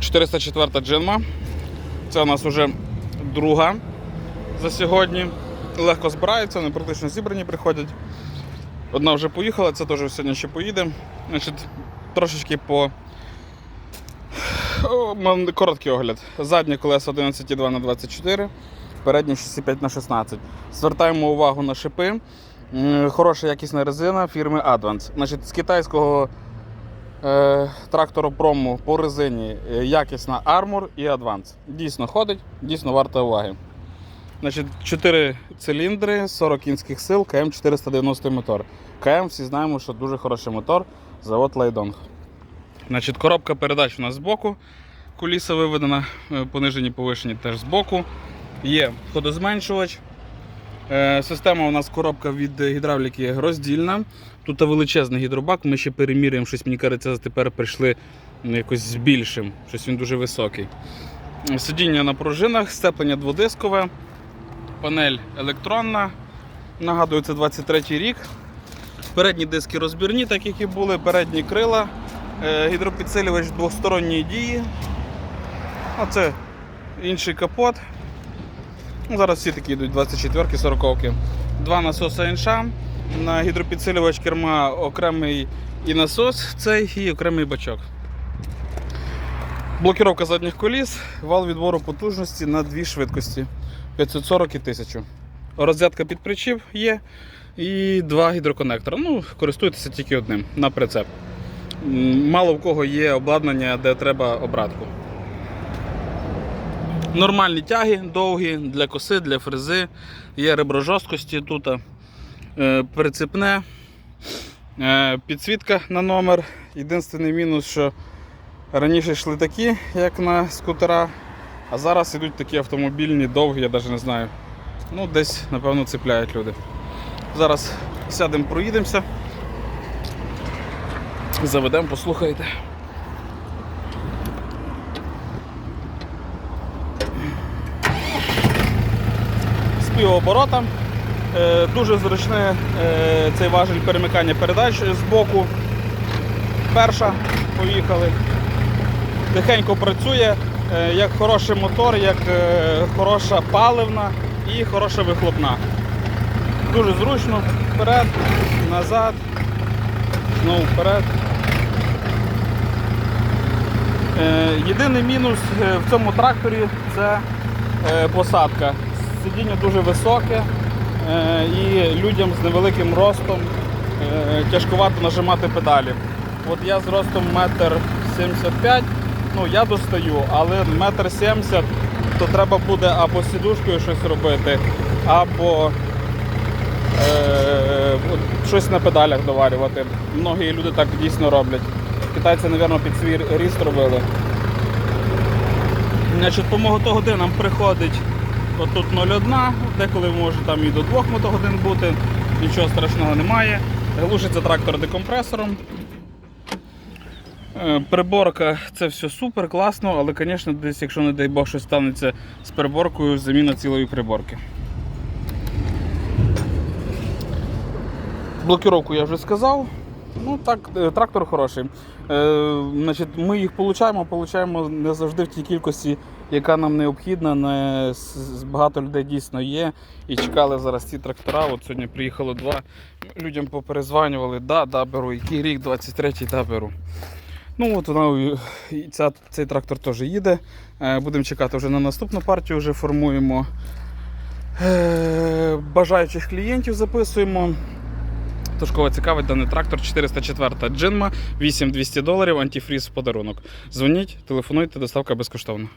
404 джинма. Це у нас вже друга за сьогодні. Легко збираються, вони практично зібрані приходять. Одна вже поїхала, це теж сьогодні ще поїде. Значить, трошечки по. Короткий огляд. Заднє колесо 11,2 на 24, переднє 6,5 на 16. Звертаємо увагу на шипи. Хороша якісна резина фірми Advance. Значить, з китайського е, трактору Promo по резині е, якісна Armor і Advance. Дійсно ходить, дійсно варта уваги. Значить, 4 циліндри, 40 кінських сил, КМ 490 мотор. КМ всі знаємо, що дуже хороший мотор, завод Лайдонг. Значить, коробка передач у нас збоку. Куліса виведена, е, понижені, повишені теж збоку. Є ходозменшувач. Е, Система у нас коробка від гідравліки роздільна. Тут величезний гідробак. Ми ще переміряємо щось. Мені кажеться, тепер прийшли якось з більшим. Щось він дуже високий. Сидіння на пружинах, сцеплення дводискове, панель електронна. Нагадую, це 23 рік. Передні диски розбірні, так як і були, передні крила, е, гідропідсилювач двосторонньої дії. Оце інший капот. Зараз всі такі йдуть 24-ки, 40-ки. Два насоси інша. На гідропідсилювач керма окремий і насос, цей і окремий бачок. Блокіровка задніх коліс, вал відбору потужності на дві швидкості 540 і 1000. Розетка під причіп є і два гідроконектора. Ну, користуйтеся тільки одним на прицеп. Мало в кого є обладнання, де треба обратку. Нормальні тяги довгі для коси, для фрези. Є ребро жорсткості тут. е, Прицепне. Е, Підсвітка на номер. Єдиний мінус, що раніше йшли такі, як на скутера, а зараз йдуть такі автомобільні, довгі, я навіть не знаю. Ну, десь, напевно, цепляють люди. Зараз сядемо, проїдемося. Заведемо, послухайте. З півоборота. Е, Дуже зручне е, цей важель перемикання передач з боку. Перша, поїхали. Тихенько працює, е, як хороший мотор, як хороша паливна і хороша вихлопна. Дуже зручно. Вперед, назад, знову вперед. Єдиний мінус в цьому тракторі це посадка. Сидіння дуже високе е, і людям з невеликим ростом е, тяжкувато нажимати педалі. От я з ростом 1,75 м, ну я достаю, але 1,70 м, то треба буде або сідушкою щось робити, або е, щось на педалях доварювати. Многі люди так дійсно роблять. Китайці, мабуть, під свій ріст робили. Значить, по мотогодинам приходить отут 0,1, деколи може там і до 2 мотогодин бути, нічого страшного немає. Глушиться трактор декомпресором. Е, Приборка це все супер, класно, але, звісно, десь, якщо не дай Бог, щось станеться з приборкою, заміна цілої приборки. Блокіровку я вже сказав. Ну так, е, трактор хороший. Е, значить, ми їх получаємо, получаємо не завжди в тій кількості, яка нам необхідна. Не багато людей дійсно є. І чекали зараз ці трактора. От сьогодні приїхало два. Людям поперезванювали, да, да, беру, який рік, 23-й, да, беру. Ну от вона ця, цей трактор теж їде. Е, Будемо чекати вже на наступну партію, вже формуємо. Е, Бажаючих клієнтів записуємо. Тож кого цікавить даний трактор 404 джинма, 8200 доларів, антифріз в подарунок. Дзвоніть, телефонуйте, доставка безкоштовна.